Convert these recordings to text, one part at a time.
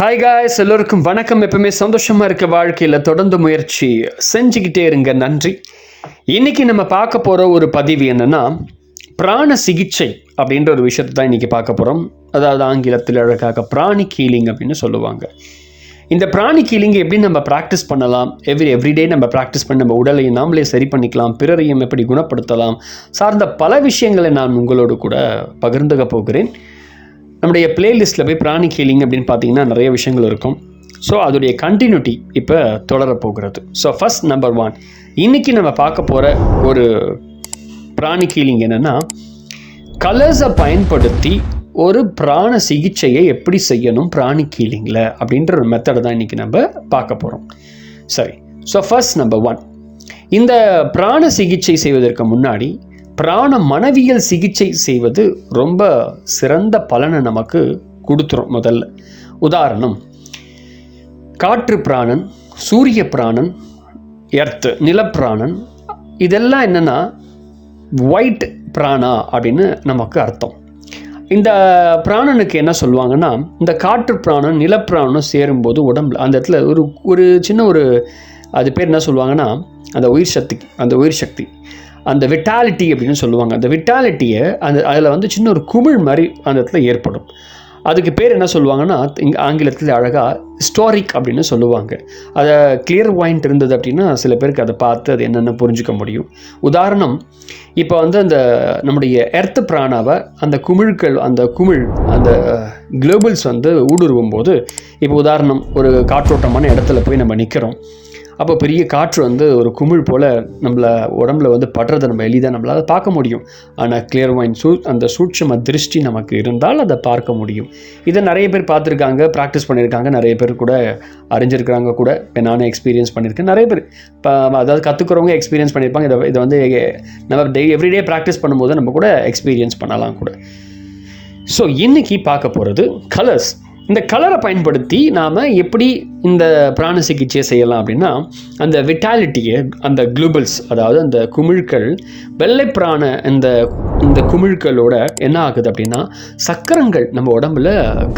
Hi guys எல்லோருக்கும் வணக்கம். எப்பவுமே சந்தோஷமாக இருக்க வாழ்க்கையில் தொடர்ந்து முயற்சி செஞ்சுக்கிட்டே இருங்க. நன்றி. இன்னைக்கு நம்ம பார்க்க போகிற ஒரு பதிவு என்னென்னா பிராண சிகிச்சை அப்படின்ற ஒரு விஷயத்தை தான் இன்னைக்கு பார்க்க போகிறோம் அதாவது ஆங்கிலத்தில் அழகாக பிராணி கீலிங் அப்படின்னு சொல்லுவாங்க. இந்த பிராணி கீலிங் எப்படி நம்ம ப்ராக்டிஸ் பண்ணலாம்? எவ்ரி எவ்ரிடே நம்ம ப்ராக்டிஸ் பண்ணி நம்ம உடலையும் நாமளே சரி பண்ணிக்கலாம். பிறரையும் எப்படி குணப்படுத்தலாம்? சார்ந்த பல விஷயங்களை நான் உங்களோடு கூட பகிர்ந்துக போகிறேன். நம்முடைய பிளேலிஸ்ட்டில் போய் பிராணி ஹீலிங் அப்படின்னு பார்த்தீங்கன்னா நிறைய விஷயங்கள் இருக்கும். ஸோ அதோடைய கண்டினியூட்டி இப்போ தொடரப்போகிறது. ஸோ ஃபர்ஸ்ட் நம்பர் ஒன் இன்னைக்கு நம்ம பார்க்க போகிற ஒரு பிராணி ஹீலிங் என்னென்னா கலர்ஸை பயன்படுத்தி ஒரு பிராண சிகிச்சையை எப்படி செய்யணும் பிராணி ஹீலிங்கில் அப்படின்ற ஒரு மெத்தடை தான் இன்றைக்கி நம்ம பார்க்க போகிறோம் சரி. ஸோ ஃபர்ஸ்ட் நம்பர் ஒன் இந்த பிராண சிகிச்சை செய்வதற்கு முன்னாடி பிராண மனவியல் சிகிச்சை செய்வது ரொம்ப சிறந்த பலனை நமக்கு கொடுத்துரும் முதல்ல. உதாரணம் காற்று பிராணன் சூரிய பிராணன் எர்த்து நிலப்பிராணன் இதெல்லாம் என்னென்னா ஒயிட் பிராணா அப்படின்னு நமக்கு அர்த்தம். இந்த பிராணனுக்கு என்ன சொல்லுவாங்கன்னா இந்த காற்று பிராணம் நிலப்பிராணம் சேரும்போது உடம்புல அந்த இடத்துல ஒரு ஒரு சின்ன ஒரு அது பேர் என்ன சொல்லுவாங்கன்னா அந்த உயிர் சக்தி அந்த உயிர் சக்தி. அந்த விட்டாலிட்டி அப்படின்னு சொல்லுவாங்க. அந்த விட்டாலிட்டியை அந்த அதில் வந்து சின்ன ஒரு குமிழ் மாதிரி அந்த இடத்துல ஏற்படும். அதுக்கு பேர் என்ன சொல்லுவாங்கன்னா இங்கே ஆங்கிலத்தில் அழகாக ஸ்டோரிக் அப்படின்னு சொல்லுவாங்க. அதை கிளியர் பாயிண்ட் இருந்தது அப்படின்னா சில பேருக்கு அதை பார்த்து அது என்னென்ன புரிஞ்சுக்க முடியும். உதாரணம் இப்போ வந்து அந்த நம்முடைய எர்த் பிராணாவை அந்த குமிழ்கள் அந்த குமிழ் அந்த குளோபல்ஸ் வந்து ஊடுருவும் போது இப்போ உதாரணம் ஒரு காற்றோட்டமான இடத்துல போய் நம்ம நிற்கிறோம் அப்போ பெரிய காற்று வந்து ஒரு குமிழ் போல் நம்மளை உடம்புல வந்து படுறதை நம்ம எளிதாக நம்மளால் பார்க்க முடியும். ஆனால் கிளியர் வாயின் சூ அந்த சூட்சம திருஷ்டி நமக்கு இருந்தால் அதை பார்க்க முடியும். இதை நிறைய பேர் பார்த்துருக்காங்க ப்ராக்டிஸ் பண்ணியிருக்காங்க நிறைய பேர் கூட அறிஞ்சிருக்கிறாங்க கூட. இப்போ நானும் எக்ஸ்பீரியன்ஸ் பண்ணியிருக்கேன் நிறைய பேர் இப்போ அதாவது கற்றுக்கிறவங்க எக்ஸ்பீரியன்ஸ் பண்ணியிருப்பாங்க இதை இதை வந்து நம்ம டே எவ்ரிடே ப்ராக்டிஸ் பண்ணும்போது நம்ம கூட எக்ஸ்பீரியன்ஸ் பண்ணலாம் கூட. ஸோ இன்றைக்கி பார்க்க போகிறது கலர்ஸ் இந்த கலரை பயன்படுத்தி நாம் எப்படி இந்த பிராண சிகிச்சையை செய்யலாம் அப்படின்னா அந்த விட்டாலிட்டியை அந்த குளூபல்ஸ் அதாவது அந்த குமிழ்கள் வெள்ளை பிராண இந்த இந்த குமிழ்களோட என்ன ஆகுது அப்படின்னா சக்கரங்கள் நம்ம உடம்புல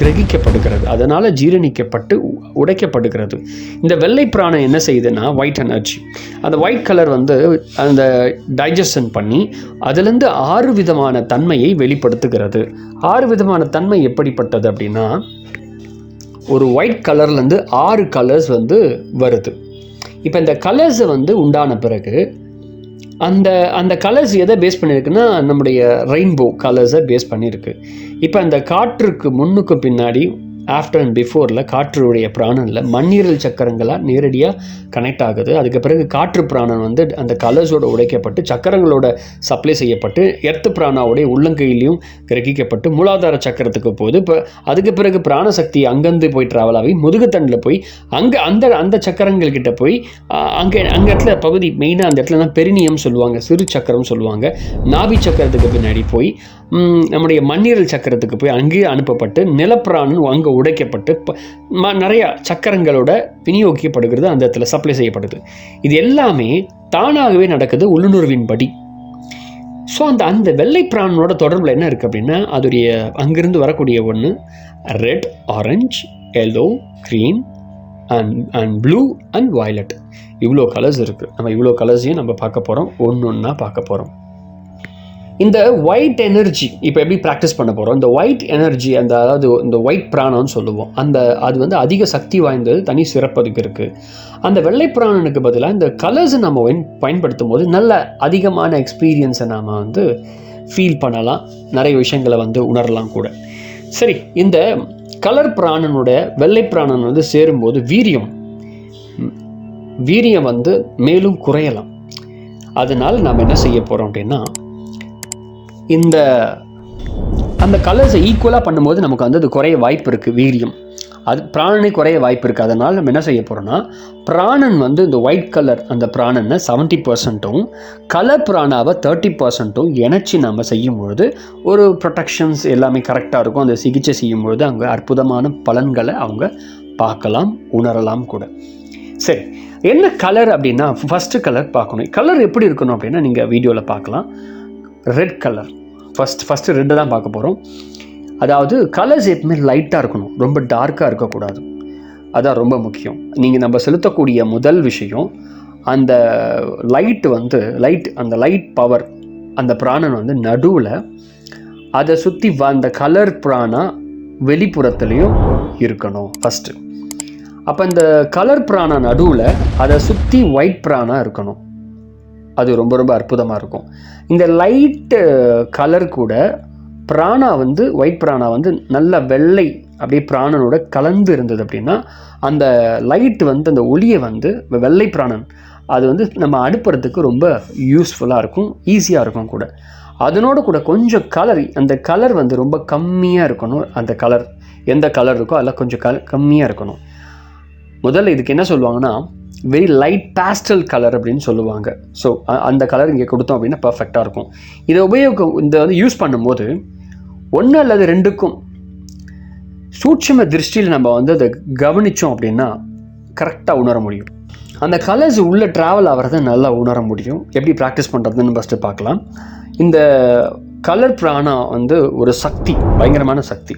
கிரகிக்கப்படுகிறது. அதனால் ஜீரணிக்கப்பட்டு உடைக்கப்படுகிறது. இந்த வெள்ளை பிராணம் என்ன செய்யுதுன்னா ஒயிட் எனர்ஜி அந்த ஒயிட் கலர் வந்து அந்த டைஜஷன் பண்ணி அதுலேருந்து ஆறு விதமான தன்மையை வெளிப்படுத்துகிறது. ஆறு விதமான தன்மை எப்படிப்பட்டது அப்படின்னா ஒரு ஒயிட் கலர்லேருந்து ஆறு கலர்ஸ் வந்து வருது. இப்போ இந்த கலர்ஸை வந்து உண்டான பிறகு அந்த அந்த கலர்ஸ் எதை பேஸ் பண்ணியிருக்குன்னா நம்முடைய ரெயின்போ கலர்ஸை பேஸ் பண்ணியிருக்கு இப்போ அந்த காற்றுக்கு முன்னுக்கு பின்னாடி ஆஃப்டர் அண்ட் பிஃபோரில் காற்றுடைய பிராணனில் மண்ணீரல் சக்கரங்களாக நேரடியாக கனெக்ட் ஆகுது. அதுக்கு பிறகு காற்று பிராணன் வந்து அந்த கலர்ஸோட உடைக்கப்பட்டு சக்கரங்களோட சப்ளை செய்யப்பட்டு எர்த்து பிராணாவுடைய உள்ளங்கையிலையும் கிரகிக்கப்பட்டு மூலாதார சக்கரத்துக்கு போகுது. இப்போ அதுக்கு பிறகு பிராணசக்தி அங்கேருந்து போய் ட்ராவல் ஆகி முதுகுத்தண்டில் போய் அங்கே அந்த அந்த சக்கரங்கள் கிட்ட போய் அங்கே அங்கே இடத்துல பகுதி மெயினாக அந்த இடத்துல தான் பெரினியம் சொல்லுவாங்க சிறு சக்கரம் சொல்லுவாங்க. நாபி சக்கரத்துக்கு பின்னாடி போய் நம்முடைய மண்ணீரல் சக்கரத்துக்கு போய் அங்கேயே அனுப்பப்பட்டு நிலப்பிராணன் அங்கே உடைக்கப்பட்டு நிறைய சக்கரங்களோட விநியோகிக்கப்படுகிறது அந்த இடத்துல சப்ளை செய்யப்படுது. இது எல்லாமே தானாகவே நடக்குது உள்ளுணர்வின் படி. ஸோ அந்த அந்த வெள்ளை பிராணனோட தொடர்பில் என்ன இருக்குது அப்படின்னா அதுடைய அங்கிருந்து வரக்கூடிய ஒன்று red orange yellow green and and blue and violet இவ்வளோ கலர்ஸ் இருக்குது நம்ம இவ்வளோ கலர்ஸையும் நம்ம பார்க்க போகிறோம் ஒன்று ஒன்றா பார்க்க போகிறோம் இந்த ஒயிட் எனர்ஜி இப்போ எப்படி ப்ராக்டிஸ் பண்ண போகிறோம் இந்த ஒயிட் எனர்ஜி அந்த அதாவது இந்த ஒயிட் பிராணம்னு சொல்லுவோம். அந்த அது வந்து அதிக சக்தி வாய்ந்தது தனி சிறப்பதுக்கு இருக்குது அந்த வெள்ளை பிராணனுக்கு பதிலாக இந்த கலர்ஸை நம்ம பயன்படுத்தும் போது நல்ல அதிகமான எக்ஸ்பீரியன்ஸை நாம் வந்து ஃபீல் பண்ணலாம். நிறைய விஷயங்களை வந்து உணரலாம் கூட. சரி இந்த கலர் பிராணனோட வெள்ளை பிராணன் வந்து சேரும்போது வீரியம். வீரியம் வந்து மேலும் குறையலாம். அதனால் நாம் என்ன செய்ய போகிறோம் அப்படின்னா இந்த அந்த கலர்ஸை ஈக்குவலாக பண்ணும்போது நமக்கு வந்து அது குறைய வாய்ப்பு இருக்குது வீரியம். அது பிராணனை குறைய வாய்ப்பு இருக்குது அதனால் நம்ம என்ன செய்ய போகிறோம்னா பிராணன் வந்து இந்த ஒயிட் கலர் அந்த பிராணனை செவன்ட்டி பர்சன்ட்டும் கலர் பிராணாவை தேர்ட்டி பர்சன்ட்டும் இணைச்சி நம்ம செய்யும்பொழுது ஒரு ப்ரொடெக்ஷன்ஸ் எல்லாமே கரெக்டாக இருக்கும். அந்த சிகிச்சை செய்யும்பொழுது அவங்க அற்புதமான பலன்களை அவங்க பார்க்கலாம் உணரலாம் கூட. சரி என்ன கலர் அப்படின்னா ஃபஸ்ட்டு கலர் பார்க்கணும். கலர் எப்படி இருக்கணும் அப்படின்னா நீங்கள் வீடியோவில் பார்க்கலாம். Red colour first first red தான் பார்க்க போகிறோம் அதாவது கலர்ஸ் எப்பவுமே லைட்டாக இருக்கணும். ரொம்ப டார்க்காக இருக்கக்கூடாது. அதான் ரொம்ப முக்கியம். நீங்கள் நம்ம செலுத்தக்கூடிய முதல் விஷயம் அந்த லைட் வந்து லைட் அந்த லைட் பவர் அந்த பிராணன் வந்து நடுவில் அதை சுற்றி அந்த கலர் பிராணா வெளிப்புறத்துலேயும் இருக்கணும் ஃபஸ்ட்டு அப்போ இந்த கலர் பிராணா நடுவில் அதை சுற்றி ஒயிட் பிராணா இருக்கணும். அது ரொம்ப ரொம்ப அற்புதமாக இருக்கும். இந்த லைட்டு கலர் கூட பிராணா வந்து ஒயிட் பிராணா வந்து நல்ல வெள்ளை அப்படியே பிராணனோட கலந்து இருந்தது அப்படின்னா அந்த லைட் வந்து அந்த ஒளியை வந்து வெள்ளை பிராணன் அது வந்து நம்ம அனுப்புறதுக்கு ரொம்ப யூஸ்ஃபுல்லாக இருக்கும் ஈஸியாக இருக்கும் கூட. அதனோட கூட கொஞ்சம் கலர் அந்த கலர் வந்து ரொம்ப கம்மியாக இருக்கணும் அந்த கலர் எந்த கலர் இருக்கோ அதில் கொஞ்சம் கல கம்மியாக இருக்கணும். முதல்ல இதுக்கு என்ன சொல்லுவாங்கன்னா வெரி லைட் பேஸ்டல் கலர் அப்படின்னு சொல்லுவாங்க. ஸோ அந்த கலர் இங்கே கொடுத்தோம் அப்படின்னா பர்ஃபெக்டாக இருக்கும். இதை உபயோகம் இந்த வந்து யூஸ் பண்ணும்போது ஒன்று அல்லது ரெண்டுக்கும் சூட்சும திருஷ்டியில் நம்ம வந்து அதை கவனித்தோம் அப்படின்னா கரெக்டாக உணர முடியும். அந்த கலர்ஸ் உள்ளே ட்ராவல் ஆகிறத நல்லா உணர முடியும். எப்படி ப்ராக்டிஸ் பண்ணுறதுன்னு ஃபஸ்ட்டு பார்க்கலாம். இந்த கலர் பிராணா வந்து ஒரு சக்தி பயங்கரமான சக்தி.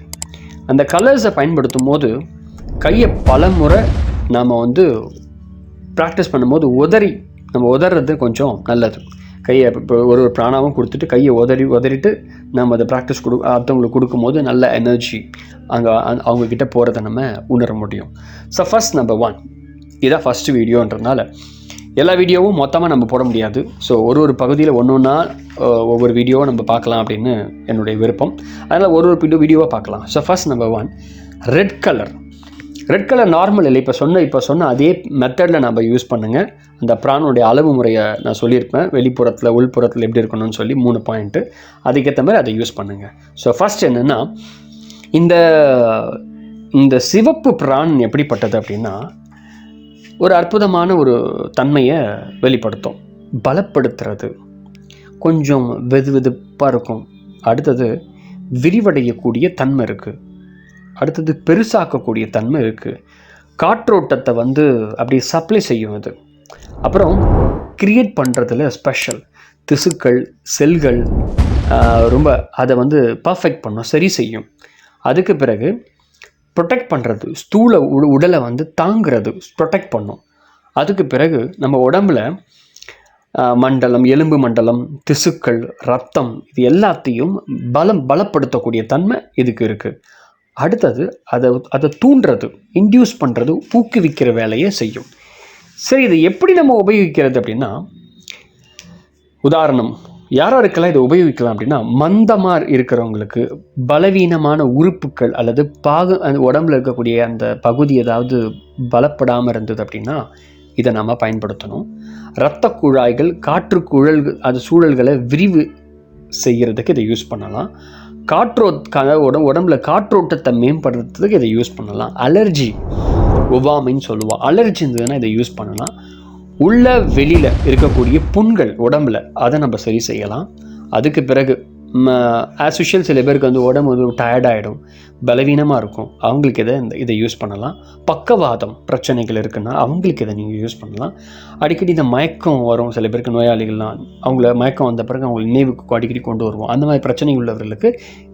அந்த கலர்ஸை பயன்படுத்தும் போது கையை பல முறை நாம் வந்து ப்ராக்டிஸ் பண்ணும்போது உதறி நம்ம உதறது கொஞ்சம் நல்லது. கையை இப்போ ஒரு ஒரு பிராணாவும் கொடுத்துட்டு கையை உதறி உதறிட்டு நம்ம அதை ப்ராக்டிஸ் கொடு அடுத்தவங்களுக்கு கொடுக்கும்போது நல்ல எனர்ஜி அங்கே அவங்கக்கிட்ட போகிறத நம்ம உணர முடியும். ஸோ ஃபஸ்ட் நம்பர் ஒன் இதான் ஃபஸ்ட்டு வீடியோன்றதுனால எல்லா வீடியோவும் மொத்தமாக நம்ம போட முடியாது. ஸோ ஒரு ஒரு பகுதியில் ஒன்று ஒன்றா ஒவ்வொரு வீடியோவும் நம்ம பார்க்கலாம் அப்படின்னு என்னுடைய விருப்பம். அதனால் ஒரு ஒரு வீடியோவாக பார்க்கலாம். So first number one red colour red colour normal இல்லை. இப்போ சொன்ன இப்போ சொன்ன அதே மெத்தடில் நம்ம யூஸ் பண்ணுங்கள் அந்த ப்ரானுடைய அளவு முறையை நான் சொல்லியிருப்பேன். வெளிப்புறத்தில் உள்புறத்தில் எப்படி இருக்கணும்னு சொல்லி மூணு பாயிண்ட்டு அதுக்கேற்ற மாதிரி அதை யூஸ் பண்ணுங்கள் ஸோ ஃபஸ்ட் என்னென்னா இந்த இந்த சிவப்பு பிரான் எப்படிப்பட்டது அப்படின்னா ஒரு அற்புதமான ஒரு தன்மையை வெளிப்படுத்தும். பலப்படுத்துறது. கொஞ்சம் வெது வெதுப்பாக இருக்கும். அடுத்தது விரிவடையக்கூடிய தன்மை இருக்குது அடுத்தது பெருசாக்கக்கூடிய தன்மை இருக்குது காற்றோட்டத்தை வந்து அப்படி சப்ளை செய்யும் அது அப்புறம் கிரியேட் பண்ணுறதுல ஸ்பெஷல் திசுக்கள் செல்கள் ரொம்ப அதை வந்து பர்ஃபெக்ட் பண்ணும் சரி செய்யும். அதுக்கு பிறகு ப்ரொடெக்ட் பண்ணுறது ஸ்தூல உ உடலை வந்து தாங்கிறது ப்ரொடெக்ட் பண்ணும். அதுக்கு பிறகு நம்ம உடம்புல மண்டலம் எலும்பு மண்டலம் திசுக்கள் ரத்தம் இது எல்லாத்தையும் பலம் பலப்படுத்தக்கூடிய தன்மை இதுக்கு இருக்குது அடுத்தது அதை அதை தூண்டுறது இன்டியூஸ் பண்ணுறது ஊக்குவிக்கிற வேலையை செய்யும். சரி இதை எப்படி நம்ம உபயோகிக்கிறது அப்படின்னா உதாரணம் யார் யாருக்கெல்லாம் இதை உபயோகிக்கலாம் அப்படின்னா மந்தமாக இருக்கிறவங்களுக்கு பலவீனமான உறுப்புகள் அல்லது பாகு அந்த உடம்புல இருக்கக்கூடிய அந்த பகுதி ஏதாவது பலப்படாமல் இருந்தது அப்படின்னா இதை நம்ம பயன்படுத்தணும். இரத்த குழாய்கள் காற்று குழல் அது சூழல்களை விரிவு செய்கிறதுக்கு இதை யூஸ் பண்ணலாம். காற்றோட்காக உடம்பு உடம்புல காற்றோட்டத்தை மேம்படுத்துறதுக்கு இதை யூஸ் பண்ணலாம். அலர்ஜி ஒவ்வாமைன்னு சொல்லுவாள் அலர்ஜி இருந்ததுன்னா இதை யூஸ் பண்ணலாம். உள்ள வெளியில் இருக்கக்கூடிய புண்கள் உடம்புல அதை நம்ம சரி செய்யலாம். அதுக்கு பிறகு ஆஸ் யூஷுவல் சில பேருக்கு வந்து உடம்பு வந்து டயர்டாகிடும் பலவீனமாக இருக்கும். அவங்களுக்கு இதை இந்த இதை யூஸ் பண்ணலாம். பக்கவாதம் பிரச்சனைகள் இருக்குன்னா அவங்களுக்கு இதை நீங்கள் யூஸ் பண்ணலாம். அடிக்கடி இந்த மயக்கம் வரும். சில பேருக்கு நோயாளிகள்லாம் அவங்கள மயக்கம் வந்த பிறகு அவங்க நினைவுக்கு அடிக்கடி கொண்டு வருவோம். அந்த மாதிரி பிரச்சனை உள்ளவர்களுக்கு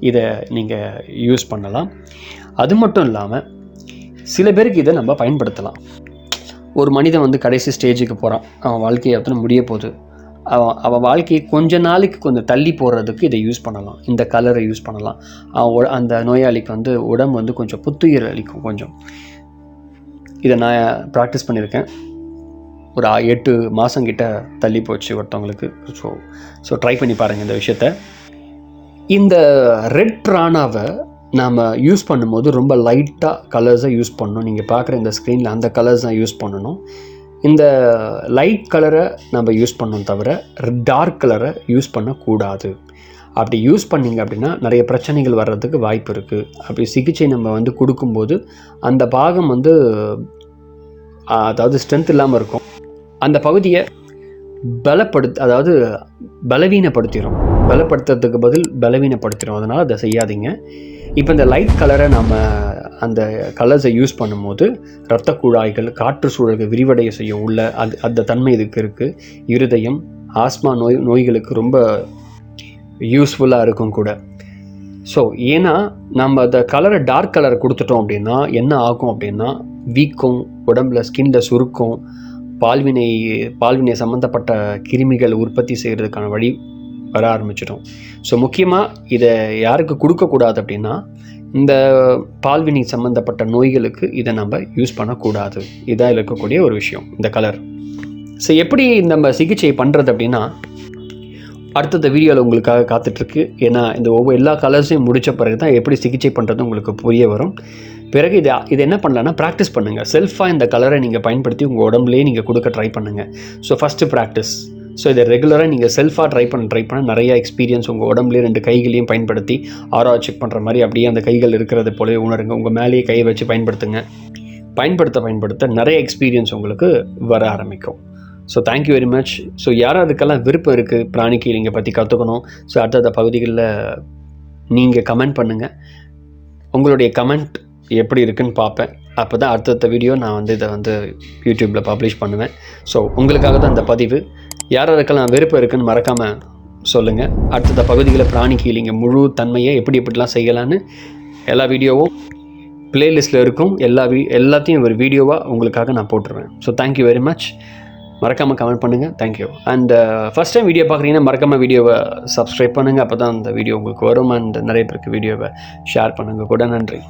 இதை நீங்கள் யூஸ் பண்ணலாம். அது மட்டும் இல்லாமல் சில பேருக்கு இதை நம்ம பயன்படுத்தலாம். ஒரு மனிதன் வந்து கடைசி ஸ்டேஜுக்கு போகிறான் அவன் வாழ்க்கையை அத்தனை முடிய போகுது? அவன் அவன் வாழ்க்கையை கொஞ்ச நாளைக்கு கொஞ்சம் தள்ளி போடுறதுக்கு இதை யூஸ் பண்ணலாம். இந்த கலரை யூஸ் பண்ணலாம். அவன் அந்த நோயாளிக்கு வந்து உடம்பு வந்து கொஞ்சம் புத்துயிர் அளிக்கும் கொஞ்சம். இதை நான் ப்ராக்டிஸ் பண்ணியிருக்கேன். ஒரு எட்டு மாதங்கிட்ட தள்ளி போச்சு ஒருத்தவங்களுக்கு. ஸோ ஸோ ட்ரை பண்ணி பாருங்கள் இந்த விஷயத்த. இந்த ரெட் ப்ரானாவை நாம் யூஸ் பண்ணும்போது ரொம்ப லைட்டாக கலர்ஸை யூஸ் பண்ணணும். நீங்கள் பார்க்குற இந்த ஸ்க்ரீனில் அந்த கலர்ஸ் தான் யூஸ் பண்ணணும். இந்த லைட் கலரை நம்ம யூஸ் பண்ணோம் தவிர டார்க் கலரை யூஸ் பண்ணக்கூடாது. அப்படி யூஸ் பண்ணிங்க அப்படின்னா நிறைய பிரச்சனைகள் வர்றதுக்கு வாய்ப்பு இருக்குது அப்படி சிகிச்சை நம்ம வந்து கொடுக்கும்போது அந்த பாகம் வந்து அதாவது ஸ்ட்ரென்த் இல்லாமல் இருக்கும். அந்த பகுதியை பலப்படுத்த அதாவது பலவீனப்படுத்திடும் பலப்படுத்துறதுக்கு பதில் பலவீனப்படுத்திடும் அதனால் அதை செய்யாதீங்க. இப்போ இந்த லைட் கலரை நம்ம அந்த கலர்ஸை யூஸ் பண்ணும்போது இரத்த குழாய்கள் காற்று சூழல்கள் விரிவடைய செய்ய உள்ள அது அந்த தன்மை இதுக்கு இருக்குது இருதயம் ஆஸ்மா நோய் நோய்களுக்கு ரொம்ப யூஸ்ஃபுல்லாக இருக்கும் கூட. ஸோ ஏன்னா நம்ம அந்த கலரை டார்க் கலரை கொடுத்துட்டோம் அப்படின்னா என்ன ஆகும் அப்படின்னா வீக்கம் உடம்புல ஸ்கின்ல சுருக்கம் பால்வினை பால்வினை சம்மந்தப்பட்ட கிருமிகள் உற்பத்தி செய்கிறதுக்கான வழி வர ஆரம்பிச்சிடும். ஸோ முக்கியமாக இதை யாருக்கு கொடுக்கக்கூடாது அப்படின்னா இந்த பால்வினி சம்மந்தப்பட்ட நோய்களுக்கு இதை நம்ம யூஸ் பண்ணக்கூடாது. இதாக இருக்கக்கூடிய ஒரு விஷயம் இந்த கலர் ஸோ எப்படி நம்ம சிகிச்சை பண்ணுறது அப்படின்னா அடுத்தது வீடியோவில் உங்களுக்காக காத்துட்ருக்கு. ஏன்னா இந்த ஒவ்வொரு எல்லா கலர்ஸையும் முடித்த பிறகு தான் எப்படி சிகிச்சை பண்ணுறது உங்களுக்கு புரிய வரும். பிறகு இதை இது என்ன பண்ணலான்னா ப்ராக்டிஸ் பண்ணுங்கள் செல்ஃபாக இந்த கலரை நீங்கள் பயன்படுத்தி உங்கள் உடம்புலேயே நீங்கள் கொடுக்க ட்ரை பண்ணுங்கள் ஸோ ஃபஸ்ட்டு ப்ராக்டிஸ் ஸோ இதை ரெகுலராக நீங்கள் செல்ஃபாக ட்ரை பண்ண ட்ரை பண்ண நிறையா எக்ஸ்பீரியன்ஸ் உங்கள் உடம்புலேயே ரெண்டு கைகளையும் பயன்படுத்தி ஆரா செக் பண்ணுற மாதிரி அப்படியே அந்த கைகள் இருக்கிறது போலவே உணருங்க. உங்கள் மேலேயே கை வச்சு பயன்படுத்துங்க. பயன்படுத்த பயன்படுத்த நிறைய எக்ஸ்பீரியன்ஸ் உங்களுக்கு வர ஆரம்பிக்கும். So thank you very much so யார் அதுக்கெல்லாம் விருப்பம் இருக்குது பிராணிக்கு நீங்கள் பற்றி கற்றுக்கணும் ஸோ அடுத்தடுத்த பகுதிகளில் நீங்கள் கமெண்ட் பண்ணுங்கள் உங்களுடைய கமெண்ட் எப்படி இருக்குன்னு பார்ப்பேன். அப்போ தான் அடுத்தடுத்த வீடியோ நான் வந்து இதை வந்து யூடியூப்பில் பப்ளிஷ் பண்ணுவேன். ஸோ உங்களுக்காக தான் இந்த பதிவு. யார் யாருக்கெல்லாம் விருப்பம் இருக்குன்னு மறக்காமல் சொல்லுங்கள் அடுத்தத பகுதிகளில் பிராணி முழு தன்மையை எப்படி எப்படிலாம் செய்யலான்னு எல்லா வீடியோவும் பிளேலிஸ்ட்டில் இருக்கும். எல்லா வீ எல்லாத்தையும் ஒரு வீடியோவாக உங்களுக்காக நான் போட்டுருவேன். So thank you very much மறக்காமல் கமெண்ட் பண்ணுங்கள் thank you and first time uh, video பார்க்குறீங்கன்னா மறக்காமல் வீடியோவை சப்ஸ்கிரைப் பண்ணுங்கள் அப்போ தான் அந்த வீடியோ உங்களுக்கு வரும். அண்ட் நிறைய பேருக்கு வீடியோவை ஷேர் பண்ணுங்கள் கூட நன்றி.